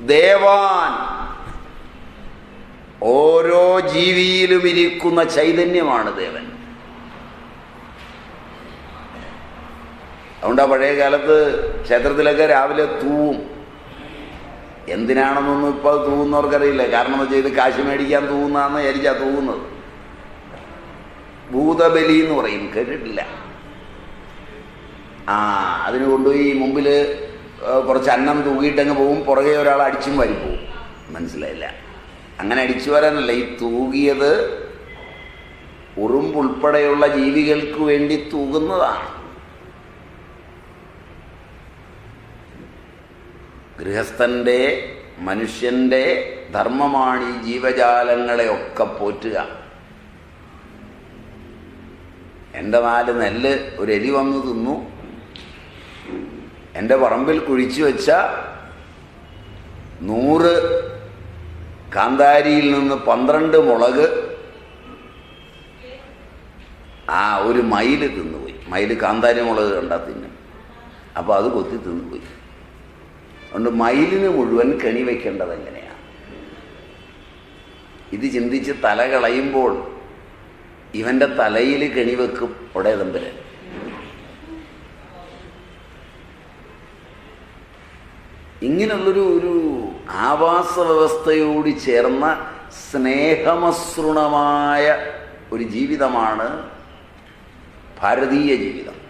ദേവാൻ. ഓരോ ജീവിയിലും ഇരിക്കുന്ന ചൈതന്യമാണ് ദേവൻ. അതുകൊണ്ട് പഴയ കാലത്ത് ക്ഷേത്രത്തിലൊക്കെ രാവിലെ തൂവും. എന്തിനാണെന്നൊന്നും ഇപ്പോൾ അത് തൂവുന്നവർക്കറിയില്ല. കാരണം എന്താ ചെയ്ത് കാശ് മേടിക്കാൻ തൂവുന്നതാണെന്ന് വിചാരിച്ചാ തൂവുന്നത്. ഭൂതബലി എന്ന് പറയും. കേട്ടിട്ടില്ല. ആ അതിന് കൊണ്ടുപോയി മുമ്പിൽ കുറച്ച് അന്നം തൂകിയിട്ടങ്ങ് പോവും പുറകെ ഒരാൾ അടിച്ചും വരി പോവും. മനസ്സിലായില്ല. അങ്ങനെ അടിച്ചു വരാനല്ല ഈ തൂകിയത് ഉറുമ്പുൾപ്പെടെയുള്ള ജീവികൾക്ക് വേണ്ടി തൂകുന്നതാണ്. ഗൃഹസ്ഥന്റെ മനുഷ്യന്റെ ധർമ്മമാണ് ഈ ജീവജാലങ്ങളെയൊക്കെ പോറ്റുക. എന്റെ നാല് നെല്ല് ഒരു എലി വന്നു തിന്നു എന്റെ പറമ്പിൽ കുഴിച്ചു വെച്ച നൂറ് കാന്താരിയിൽ നിന്ന് പന്ത്രണ്ട് മുളക് ആ ഒരു മയിൽ തിന്നുപോയി. മയിൽ കാന്താരി മുളക് കണ്ടാ തിന്നും. അപ്പോൾ അത് കൊത്തി തിന്നുപോയി. അതുകൊണ്ട് മയിലിന് മുഴുവൻ കെണി വയ്ക്കേണ്ടത് എങ്ങനെയാണ് ഇത് ചിന്തിച്ച് തല കളയുമ്പോൾ ഇവന്റെ തലയിൽ കെണി വെക്കും ഒടേതമ്പരൻ ഇങ്ങനെയുള്ളൊരു ഒരു ആവാസ വ്യവസ്ഥയോട് ചേർന്ന സ്നേഹമസൃണമായ ഒരു ജീവിതമാണ് ഭാരതീയ ജീവിതം.